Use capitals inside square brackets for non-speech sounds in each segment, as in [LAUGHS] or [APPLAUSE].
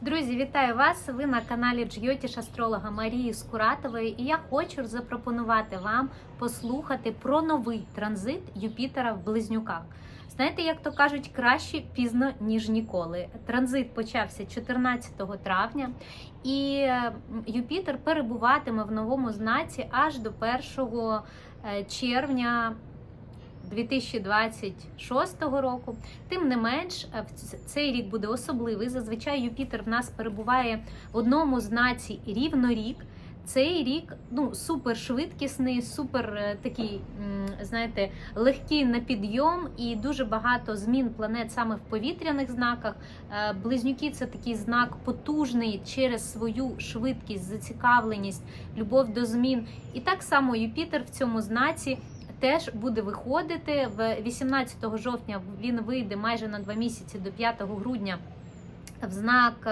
Друзі, вітаю вас! Ви на каналі Джйотіш астролога Марії Скуратової, і я хочу запропонувати вам послухати про новий транзит Юпітера в Близнюках. Знаєте, як то кажуть, краще пізно ніж ніколи. Транзит почався 14 травня, і е, Юпітер перебуватиме в новому знаці аж до 1 е, червня. 2026 року. Тим не менш, е, в цей рік буде особливий. Зазвичай Юпітер в нас перебуває в одному знаці рівно рік. Цей рік ну супер швидкісний, супер е, такий, знаєте, легкий на підйом і дуже багато змін планет саме в повітряних знаках. Е, Близнюки це такий знак потужний через свою швидкість, зацікавленість, любов до змін. І так само Юпітер в цьому знаці теж буде виходити в 18 жовтня. Він вийде майже на два місяці до 5 грудня. В знак е,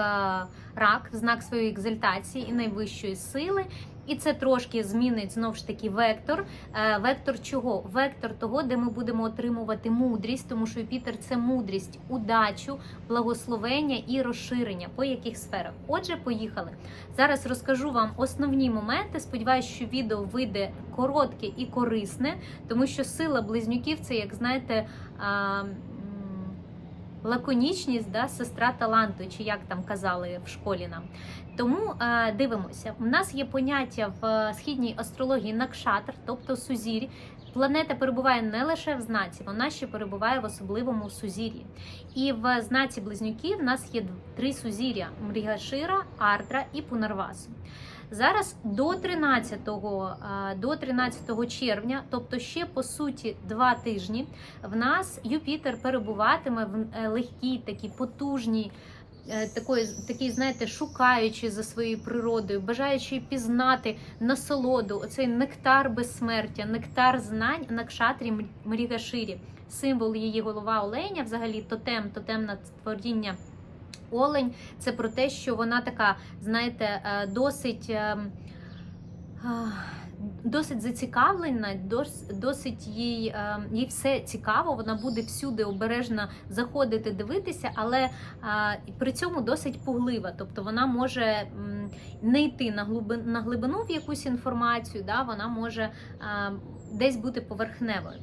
рак, в знак своєї екзальтації і найвищої сили. І це трошки змінить знову ж таки вектор. Е, Вектор чого? Вектор того, де ми будемо отримувати мудрість, тому що Юпітер це мудрість, удачу, благословення і розширення. По яких сферах? Отже, поїхали. Зараз розкажу вам основні моменти. Сподіваюсь, що відео вийде коротке і корисне, тому що сила близнюків це, як знаєте, лаконічність, да, сестра таланту, чи як там казали в школі нам. Тому е, дивимося. У нас є поняття в е, східній астрології накшатр, тобто сузір'я. Планета перебуває не лише в знаці, вона ще перебуває в особливому сузір'ї. І в знаці близнюків в нас є три сузір'я: Мрігашира, Ардра і Пунарвасу. Зараз до 13, е, до 13 червня, тобто ще по суті два тижні, в нас Юпітер перебуватиме в е, легкій, такій потужній, е, такої, такий, знаєте, шукаючи за своєю природою, бажаючи пізнати насолоду, оцей нектар безсмертя, нектар знань на кшатрі Мрігаширі. Символ її голова оленя, взагалі тотем, тотемне творіння олень. Це про те, що вона така, знаєте, е, досить. ем, Досить зацікавлена, досить їй, е, їй все цікаво. Вона буде всюди обережно заходити, дивитися, але при цьому досить пуглива. Тобто вона може не йти на глибину, на глибину в якусь інформацію, да, вона може десь бути поверхневою.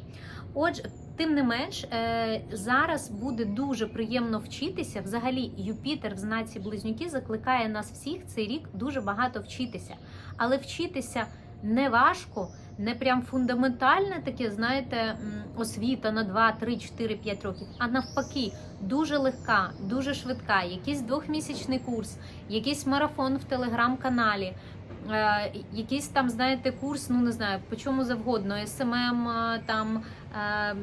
Отже, тим не менш, е, зараз буде дуже приємно вчитися. Взагалі, Юпітер в знаці близнюки закликає нас всіх цей рік дуже багато вчитися. Але вчитися не важко, не прям фундаментальне таке, знаєте, освіта на 2, 3, 4, 5 років, а навпаки, дуже легка, дуже швидка, якийсь двохмісячний курс, якийсь марафон в телеграм-каналі. Е, Якийсь там, знаєте, курс, ну не знаю, по чому завгодно, SMM, е, там е,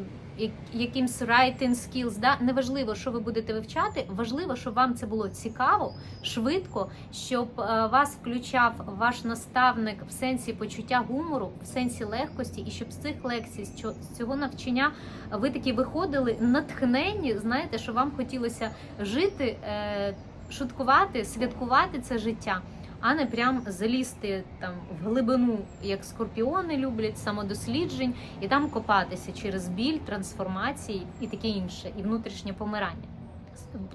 якимсь writing skills, да? неважливо, що ви будете вивчати, важливо, щоб вам це було цікаво, швидко, щоб вас включав ваш наставник в сенсі почуття гумору, в сенсі легкості, і щоб з цих лекцій, з цього- навчання ви такі виходили натхненні, знаєте, що вам хотілося жити, шуткувати, святкувати це життя. А не прям залізти там в глибину, як скорпіони люблять, самодосліджень, і там копатися через біль, трансформації і таке інше, і внутрішнє помирання.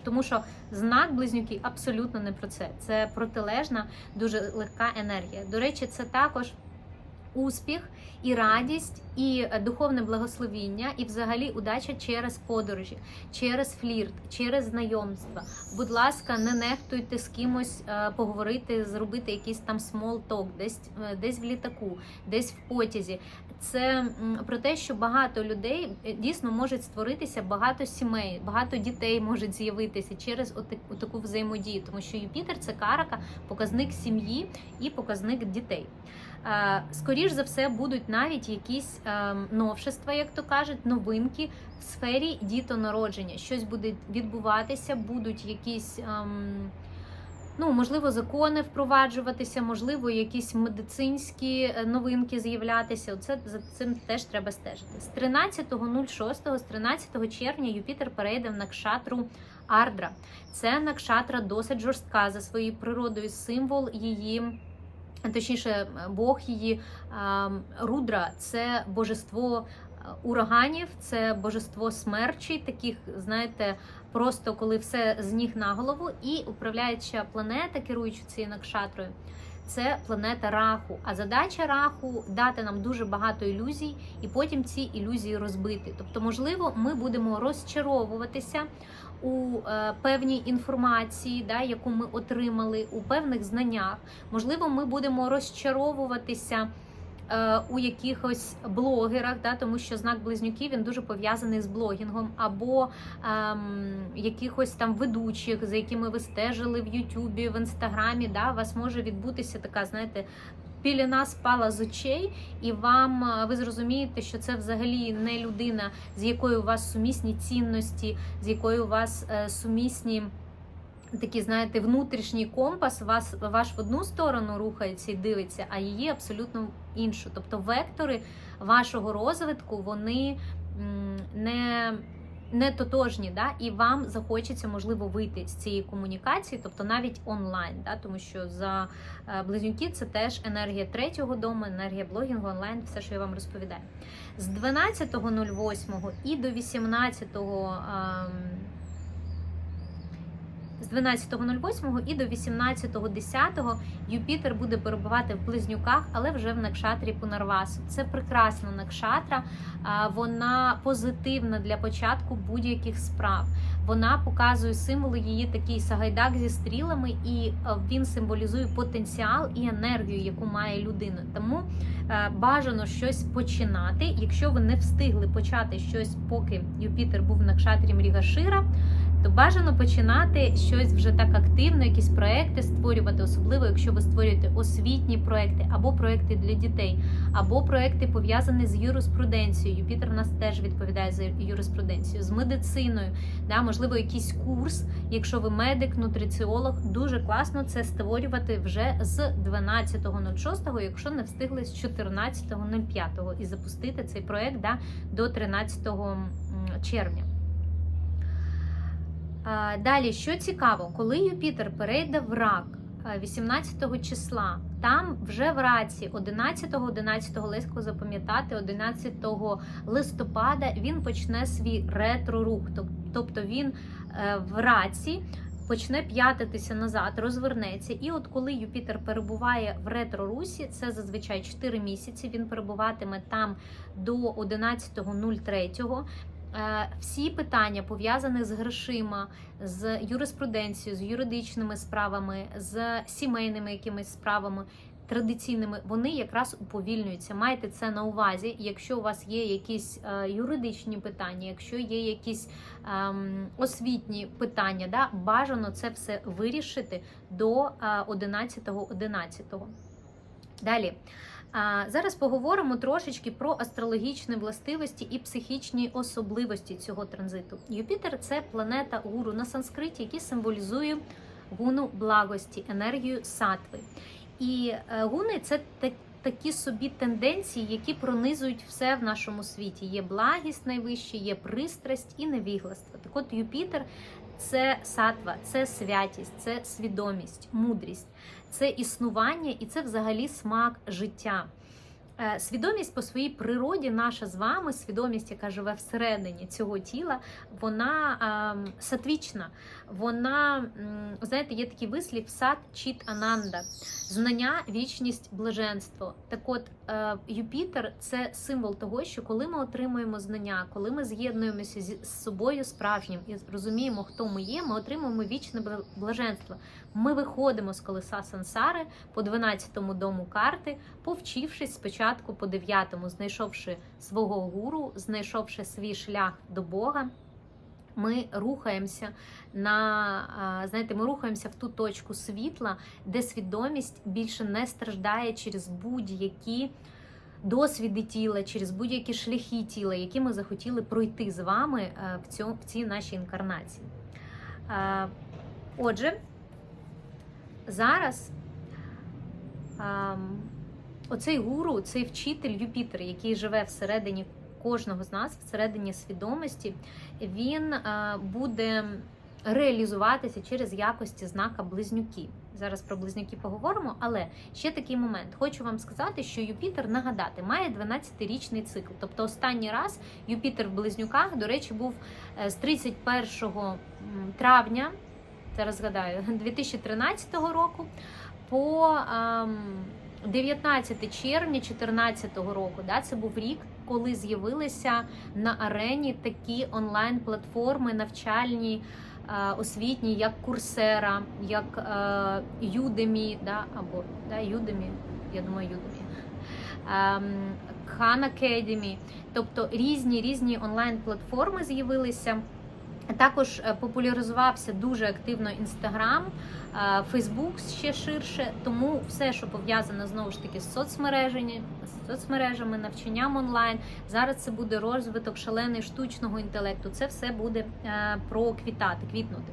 Тому що знак близнюки абсолютно не про це. Це протилежна, дуже легка енергія. До речі, це також успіх і радість, і е, духовне благословіння, і взагалі удача через подорожі, через флірт, через знайомства. Будь ласка, не нехтуйте з кимось е, поговорити, зробити якийсь там small talk, десь е, десь в літаку, десь в потязі. Це про те, що багато людей дійсно можуть створитися, багато сімей, багато дітей можуть з'явитися через отаку взаємодію, тому що Юпітер це карака, показник сім'ї і показник дітей. Скоріш за все, будуть навіть якісь новшества, як то кажуть, новинки в сфері дітонародження. Щось буде відбуватися, будуть якісь. ем, Ну, можливо, закони впроваджуватися, можливо, якісь медицинські е, новинки з'являтися. Оце за цим теж треба стежити. З 13.06, з 13 червня Юпітер перейде в накшатру Ардра. Це накшатра досить жорстка за своєю природою, символ її. Точніше, Бог її ем, Рудра це божество е, ураганів, це божество смерчі, таких, знаєте, просто коли все з ніг на голову, і управляюча планета, керуючи цією накшатрою, це планета Раху. А задача Раху дати нам дуже багато ілюзій, і потім ці ілюзії розбити. Тобто, можливо, ми будемо розчаровуватися у е, певній інформації, да, яку ми отримали, у певних знаннях. Можливо, ми будемо розчаровуватися. Е, У якихось блогерах, да, тому що знак близнюків він дуже пов'язаний з блогінгом, або ем, якихось там ведучих, за якими ви стежили в Ютубі, в Інстаграмі. Да, у вас може відбутися така, знаєте, піліна спала з очей, і вам е, ви зрозумієте, що це взагалі не людина, з якою у вас сумісні цінності, з якою у вас е, сумісні. Такі, знаєте, внутрішній компас вас ваш в одну сторону рухається і дивиться, а її абсолютно іншу. Тобто вектори вашого розвитку вони не, не тотожні, да? і вам захочеться, можливо, вийти з цієї комунікації, тобто навіть онлайн, да? тому що за е, близнюки це теж енергія третього дому, енергія блогінгу, онлайн, все, що я вам розповідаю. З 12.08 і до 18. З 12.08 і до 18.10 Юпітер буде перебувати в близнюках, але вже в накшатрі Пунарвасу. Це прекрасна накшатра, вона позитивна для початку будь-яких справ. Вона показує символи її такий сагайдак зі стрілами, і е, він символізує потенціал і енергію, яку має людина. Тому е, бажано щось починати. Якщо ви не встигли почати щось, поки Юпітер був в накшатрі Мрігашира, то бажано починати щось вже так активно, якісь проекти створювати, особливо якщо ви створюєте освітні проекти або проекти для дітей, або проекти пов'язані з юриспруденцією. Юпітер в нас теж відповідає за юриспруденцію, з медициною, да, можливо, якийсь курс, якщо ви медик, нутриціолог, дуже класно це створювати вже з 12.06, якщо не встигли з 14.05 і запустити цей проект да, до 13 червня. Далі, що цікаво, коли Юпітер перейде в рак 18 числа, там вже в раці 11-го, 11-го легко запам'ятати, 11 листопада він почне свій ретро-рух. Тобто він е, в раці почне п'ятитися назад, розвернеться. І от коли Юпітер перебуває в ретро-русі, це зазвичай 4 місяці. Він перебуватиме там до 11.03. Е, Всі питання пов'язані з грошима, з юриспруденцією, з юридичними справами, з сімейними якимись справами. Традиційними вони якраз уповільнюються. Майте це на увазі. Якщо у вас є якісь е, юридичні питання, якщо є якісь ем, освітні питання, да, бажано це все вирішити до е, 11.11. 11. Далі. Зараз поговоримо трошечки про астрологічні властивості і психічні особливості цього транзиту. Юпітер це планета гуру на санскриті, який символізує гуну благості, енергію сатви. І е, гуни це такі собі тенденції, які пронизують все в нашому світі. Є благість найвища, є пристрасть і невігластво. Так от Юпітер це сатва, це святість, це свідомість, мудрість, це існування і це взагалі смак життя. Е, Свідомість по своїй природі, наша з вами, свідомість, яка живе всередині цього тіла, вона ем, сатвічна. Вона, знаєте, є такий вислів сат чіт ананда, знання, вічність, блаженство. Так от е, Юпітер це символ того, що коли ми отримуємо знання, коли ми з'єднуємося з собою справжнім і розуміємо, хто ми є, ми отримуємо вічне блаженство. Ми виходимо з колеса сансари по 12-му дому карти, повчившись спочатку по 9-му, знайшовши свого гуру, знайшовши свій шлях до Бога. Ми рухаємося на знаєте, ми рухаємося в ту точку світла, де свідомість більше не страждає через будь-які досвіди тіла, через будь-які шляхи тіла, які ми захотіли пройти з вами е, в цьому в цій нашій інкарнації. Е, Отже, зараз ам, оцей гуру, цей вчитель Юпітер, який живе всередині кожного з нас, всередині свідомості, він е, буде реалізуватися через якості знака близнюки. Зараз про близнюки поговоримо, але ще такий момент. Хочу вам сказати, що Юпітер нагадати має 12-річний цикл. Тобто останній раз Юпітер в близнюках, до речі, був е, з 31 м, травня, зараз згадаю, [LAUGHS] 2013 року по ем, 19 червня 2014 року. Да, це був рік, коли з'явилися на арені такі онлайн-платформи навчальні. е, Освітні, як Курсера, як е, Udemy, да, або да, я думаю, ем, Khan Academy, тобто різні різні онлайн-платформи з'явилися. Також е, популяризувався дуже активно Інстаграм, Фейсбук ще ширше. Тому все, що пов'язано знову ж таки з соцмережами, соцмережами, навчанням онлайн. Зараз це буде розвиток шалений штучного інтелекту. Це все буде е, проквітати, квітнути.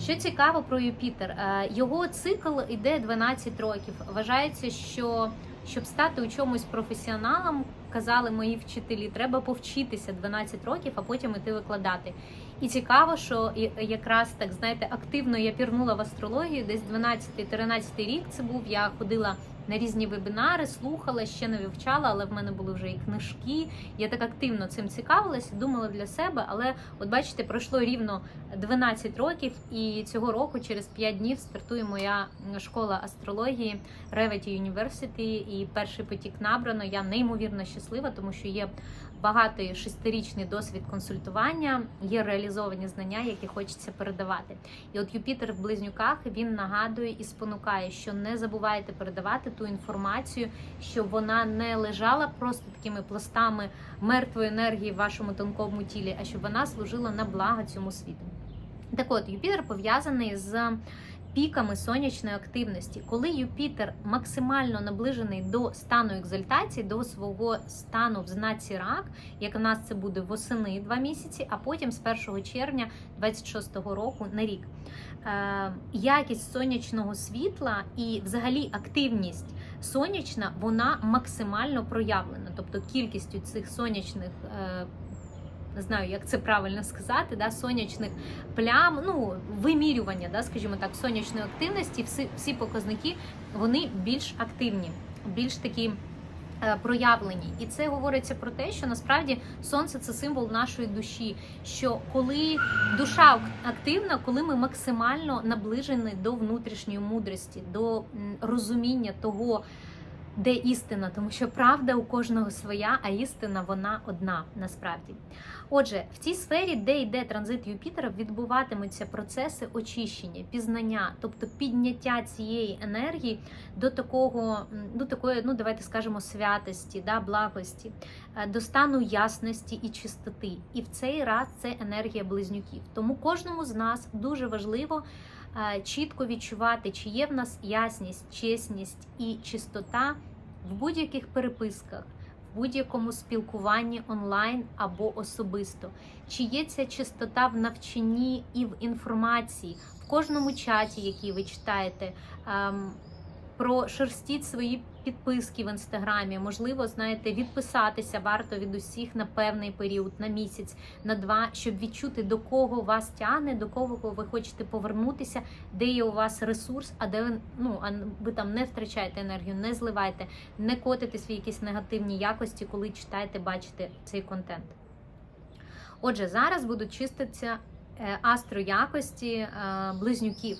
Що цікаво про Юпітер, е, його цикл іде 12 років. Вважається, що щоб стати у чомусь професіоналом, казали мої вчителі, треба повчитися 12 років, а потім іти викладати. І цікаво, що якраз так знаєте, активно я пірнула в астрологію. Десь 12-13 рік це був. Я ходила на різні вебінари, слухала, ще не вивчала, але в мене були вже і книжки. Я так активно цим цікавилася, думала для себе. Але от бачите, пройшло рівно 12 років, і цього року, через 5 днів, стартує моя школа астрології Revity University, і перший потік набрано. Я неймовірно щаслива, тому що є багатий шестирічний досвід консультування, є реалізовані знання, які хочеться передавати. І от Юпітер в близнюках він нагадує і спонукає, що не забувайте передавати ту інформацію, щоб вона не лежала просто такими пластами мертвої енергії в вашому тонкому тілі, а щоб вона служила на благо цьому світу. Так от, Юпітер пов'язаний з піками сонячної активності. Коли Юпітер максимально наближений до стану екзальтації, до свого стану в знаці рак, як у нас це буде восени два місяці, а потім з 1 червня 26-го року на рік. Е, якість сонячного світла і взагалі активність сонячна, вона максимально проявлена. Тобто кількістю цих сонячних. Не знаю, як це правильно сказати, да, сонячних плям, ну вимірювання, да, скажімо так, сонячної активності, всі, всі показники вони більш активні, більш такі е, проявлені. І це говориться про те, що насправді сонце це символ нашої душі. Що коли душа активна, коли ми максимально наближені до внутрішньої мудрості, до розуміння того. Де істина, тому що правда у кожного своя, а істина вона одна насправді. Отже, в цій сфері, де йде транзит Юпітера, відбуватимуться процеси очищення, пізнання, тобто підняття цієї енергії до такого, до такої, ну давайте скажемо, святості, да, благості, е, до стану ясності і чистоти. І в цей раз це енергія близнюків. Тому кожному з нас дуже важливо чітко відчувати, чи є в нас ясність, чесність і чистота в будь-яких переписках, в будь-якому спілкуванні онлайн або особисто. Чи є ця чистота в навчанні і в інформації, в кожному чаті, який ви читаєте. ем, Прошерстіть свої підписки в інстаграмі. Можливо, знаєте, відписатися варто від усіх на певний період, на місяць, на два, щоб відчути, до кого вас тягне, до кого ви хочете повернутися, де є у вас ресурс, а де ну ви там не втрачаєте енергію, не зливайте, не котите свої якісь негативні якості, коли читаєте, бачите цей контент. Отже, зараз будуть чиститися е, астроякості е, близнюків.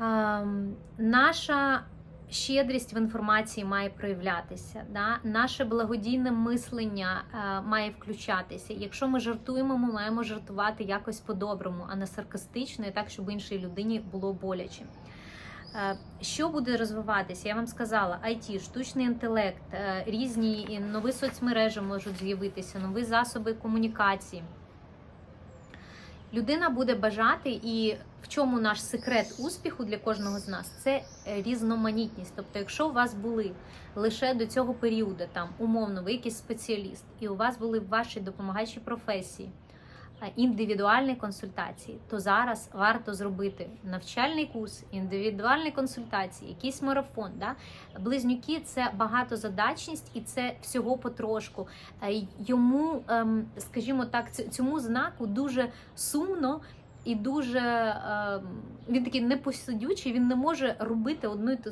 Ем, наша щедрість в інформації має проявлятися. Да? Наше благодійне мислення е, має включатися. Якщо ми жартуємо, ми маємо жартувати якось по-доброму, а не саркастично, і так, щоб іншій людині було боляче. Е, Що буде розвиватися? Я вам сказала, IT, штучний інтелект, е, різні нові соцмережі можуть з'явитися, нові засоби комунікації. Людина буде бажати, і в чому наш секрет успіху для кожного з нас це е, різноманітність. Тобто, якщо у вас були лише до цього періоду, там умовно, ви якийсь спеціаліст, і у вас були в вашій допомагаючій професії індивідуальні консультації, то зараз варто зробити навчальний курс, індивідуальні консультації, якийсь марафон. Да? Близнюки це багатозадачність і це всього потрошку. Е, Йому, ем, скажімо так, цьому знаку дуже сумно. І дуже е, він такий непосидючий, він не може робити одну і ту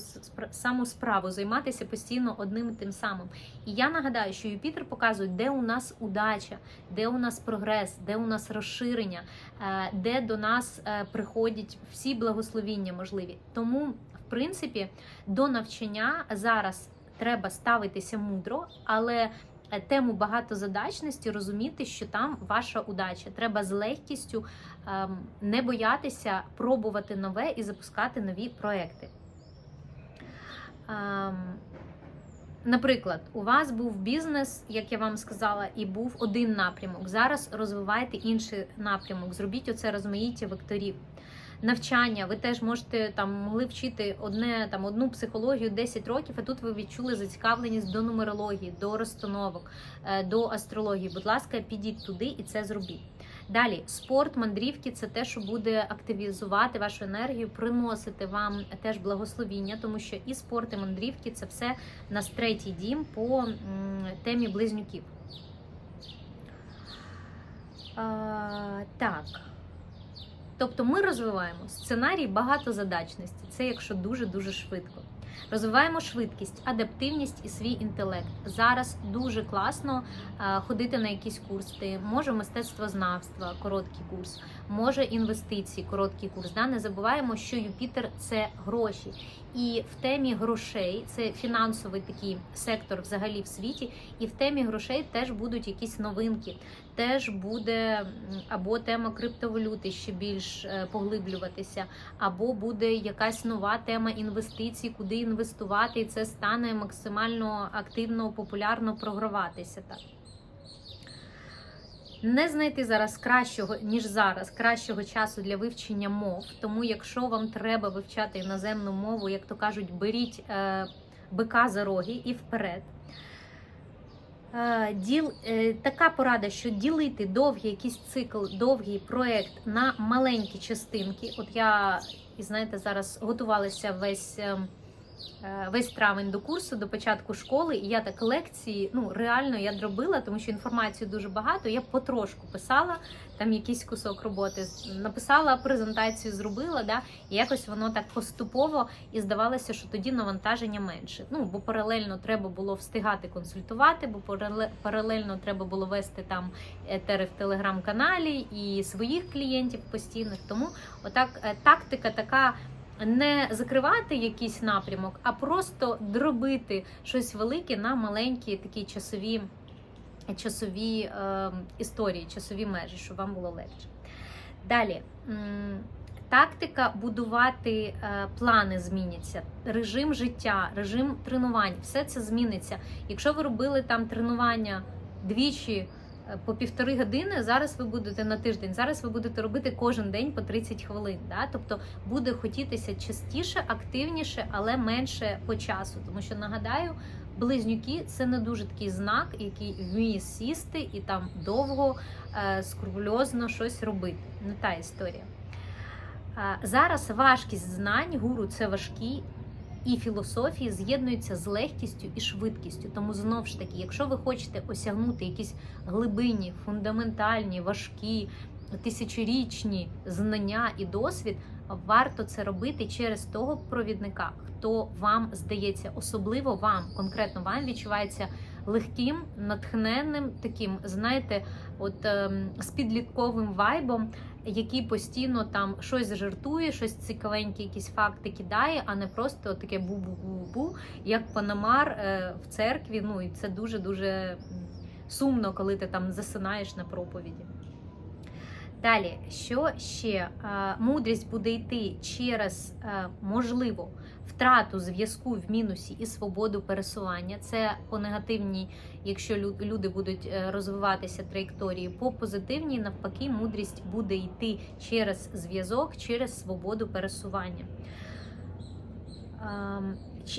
саму справу, займатися постійно одним і тим самим. І я нагадаю, що Юпітер показує, де у нас удача, де у нас прогрес, де у нас розширення, е, де до нас е, приходять всі благословіння можливі. Тому, в принципі, до навчання зараз треба ставитися мудро, але е, тему багатозадачності розуміти, що там ваша удача. Треба з легкістю ем, не боятися пробувати нове і запускати нові проекти. Ем, Наприклад, у вас був бізнес, як я вам сказала, і був один напрямок. Зараз розвивайте інший напрямок. Зробіть оце розмаїття векторів. Навчання, ви теж можете там могли вчити одне там одну психологію 10 років, а тут ви відчули зацікавленість до нумерології, до розстановок, е, до астрології. Будь ласка, підіть туди і це зробіть. Далі, спорт, мандрівки це те, що буде активізувати вашу енергію, приносити вам теж благословіння, тому що і спорт, і мандрівки це все наш третій дім по темі близнюків. А, так. Тобто ми розвиваємо сценарій багатозадачності. Це якщо дуже-дуже швидко. Розвиваємо швидкість, адаптивність і свій інтелект. Зараз дуже класно е, ходити на якісь курси. Може мистецтвознавства, короткий курс, може інвестиції, короткий курс. Да? Не забуваємо, що Юпітер це гроші. І в темі грошей це фінансовий такий сектор взагалі в світі. І в темі грошей теж будуть якісь новинки. Теж буде або тема криптовалюти ще більш е, поглиблюватися, або буде якась нова тема інвестицій, куди інвестувати, і це стане максимально активно, популярно програватися. Так. Не знайти зараз кращого, ніж зараз, кращого часу для вивчення мов. Тому, якщо вам треба вивчати іноземну мову, як то кажуть, беріть е, бика за роги і вперед. Е, Діл, е, така порада, що ділити довгий якийсь цикл, довгий проект на маленькі частинки. От я, і знаєте, зараз готувалася весь. Е, Весь травень до курсу, до початку школи, і я так лекції, ну реально я дробила, тому що інформації дуже багато. Я потрошку писала там якийсь кусок роботи, написала презентацію, зробила, да, і якось воно так поступово і здавалося, що тоді навантаження менше. Ну бо паралельно треба було встигати консультувати, бо парале- паралельно треба було вести там етери в телеграм-каналі і своїх клієнтів постійних. Тому отак е, тактика така не закривати якийсь напрямок, а просто дробити щось велике на маленькі такі часові, часові е, історії, часові межі, щоб вам було легше. Далі. Тактика будувати е, плани зміняться, режим життя, режим тренувань, все це зміниться. Якщо ви робили там тренування двічі по півтори години, зараз ви будете на тиждень. Зараз ви будете робити кожен день по 30 хвилин. Да? Тобто буде хотітися частіше, активніше, але менше по часу. Тому що нагадаю, близнюки це не дуже такий знак, який вміє сісти і там довго е, скрупульозно щось робити. Не та історія. Е, Зараз важкість знань, гуру це важкі. І філософії з'єднуються з легкістю і швидкістю. Тому знову ж таки, якщо ви хочете осягнути якісь глибинні, фундаментальні, важкі, тисячорічні знання і досвід, варто це робити через того провідника, хто вам здається, особливо вам, конкретно вам відчувається легким, натхненним, таким, знаєте, от ем, з підлітковим вайбом, який постійно там щось жартує, щось цікавеньке, якісь факти кидає, а не просто таке бу-бу-бу-бу, як Панамар е, в церкві. Ну і це дуже дуже сумно, коли ти там засинаєш на проповіді. Далі, що ще? Е, Мудрість буде йти через е, можливо втрату зв'язку в мінусі і свободу пересування. Це по негативній, якщо люди будуть е, розвиватися траєкторії, по позитивній, навпаки, мудрість буде йти через зв'язок, через свободу пересування.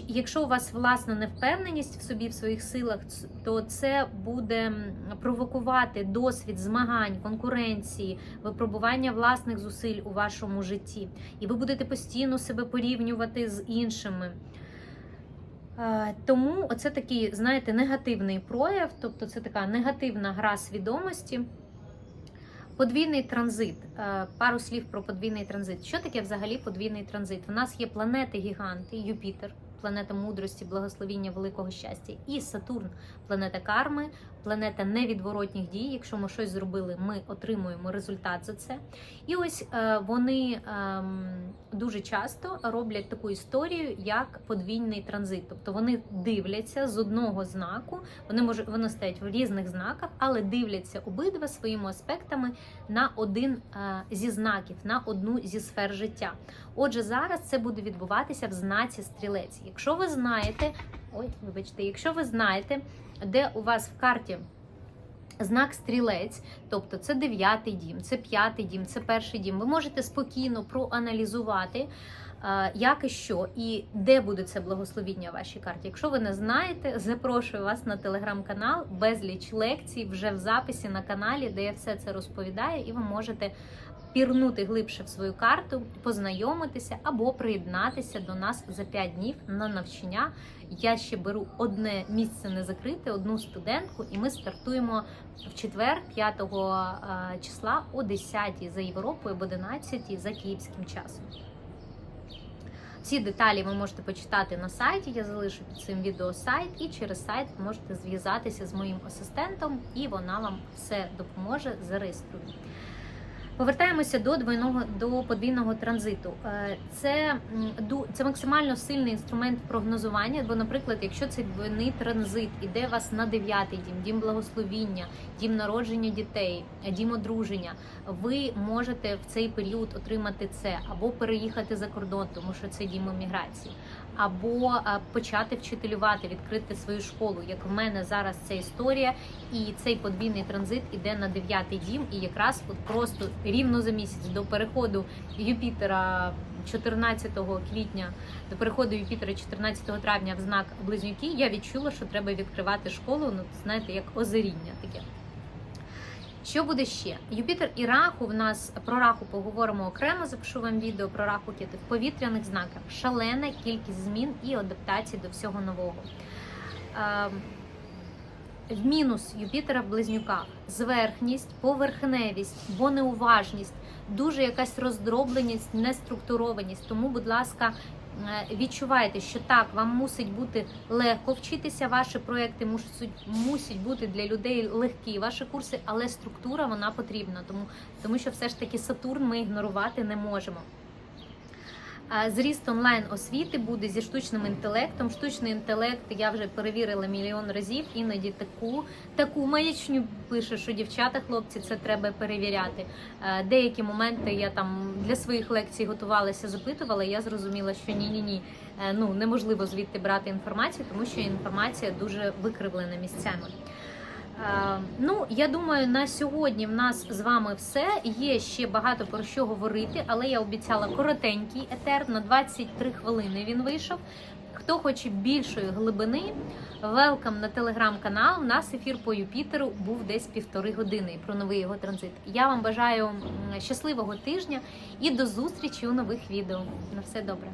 Якщо у вас власна невпевненість в собі, в своїх силах, то це буде провокувати досвід змагань, конкуренції, випробування власних зусиль у вашому житті. І ви будете постійно себе порівнювати з іншими. Тому це такий, знаєте, негативний прояв, тобто це така негативна гра свідомості. Подвійний транзит. Пару слів про подвійний транзит. Що таке взагалі подвійний транзит? У нас є планети-гіганти, Юпітер, планета мудрості, благословіння, великого щастя, і Сатурн, планета карми, планета невідворотніх дій. Якщо ми щось зробили, ми отримуємо результат за це. І ось е, вони ем, дуже часто роблять таку історію, як подвійний транзит. Тобто вони дивляться з одного знаку, вони можуть вони стоять в різних знаках, але дивляться обидва своїми аспектами на один е, зі знаків, на одну зі сфер життя. Отже, зараз це буде відбуватися в знаці стрілець. Якщо ви знаєте, ой, вибачте, якщо ви знаєте, де у вас в карті. Знак стрілець, тобто це дев'ятий дім, це п'ятий дім, це перший дім. Ви можете спокійно проаналізувати, е, як і що, і де буде це благословіння в вашій карті. Якщо ви не знаєте, [LAUGHS] запрошую вас на телеграм-канал, безліч лекцій вже в записі на каналі, де я все це розповідаю, і ви можете пірнути глибше в свою карту, познайомитися або приєднатися до нас за 5 днів на навчання. Я ще беру одне місце не закрите, одну студентку, і ми стартуємо в четвер, 5 е, числа о 10 за Європою, об 11 за київським часом. Всі деталі ви можете почитати на сайті. Я залишу під цим відео сайт, і через сайт можете зв'язатися з моїм асистентом, і вона вам все допоможе. Зареєструє. Повертаємося до двойного до подвійного транзиту. Е, Це це максимально сильний інструмент прогнозування. Бо, наприклад, якщо цей двойний транзит іде вас на дев'ятий дім, дім благословіння, дім народження дітей, дім одруження, ви можете в цей період отримати це або переїхати за кордон, тому що це дім еміграції, або е, почати вчителювати, відкрити свою школу. Як в мене зараз ця історія, і цей подвійний транзит іде на дев'ятий дім, і якраз от просто рівно за місяць до переходу Юпітера 14 квітня, до переходу Юпітера 14 травня в знак Близнюки, я відчула, що треба відкривати школу. Ну знаєте, як озаріння таке. Що буде ще? Юпітер і раху в нас про раху поговоримо окремо. Запишу вам відео про раху в повітряних знаках. Шалена кількість змін і адаптацій до всього нового. Ем, в мінус Юпітера в близнюках зверхність, поверхневість, бо неуважність, дуже якась роздробленість, неструктурованість. Тому, будь ласка, е, відчувайте, що так, вам мусить бути легко вчитися. Ваші проекти мусять бути для людей легкі, ваші курси, але структура вона потрібна, тому, тому що все ж таки Сатурн ми ігнорувати не можемо. Зріст онлайн освіти буде зі штучним інтелектом. Штучний інтелект я вже перевірила мільйон разів. Іноді таку таку маячню пише, що дівчата, хлопці, це треба перевіряти. Е, Деякі моменти я там для своїх лекцій готувалася, запитувала. Я зрозуміла, що ні, ні, ні. Ну неможливо звідти брати інформацію, тому що інформація дуже викривлена місцями. Е, Ну, я думаю, на сьогодні в нас з вами все. Є ще багато про що говорити, але я обіцяла коротенький етер на 23 хвилини. Він вийшов. Хто хоче більшої глибини, велкам на телеграм-канал. У нас ефір по Юпітеру був десь півтори години про новий його транзит. Я вам бажаю щасливого тижня і до зустрічі у нових відео. На все добре.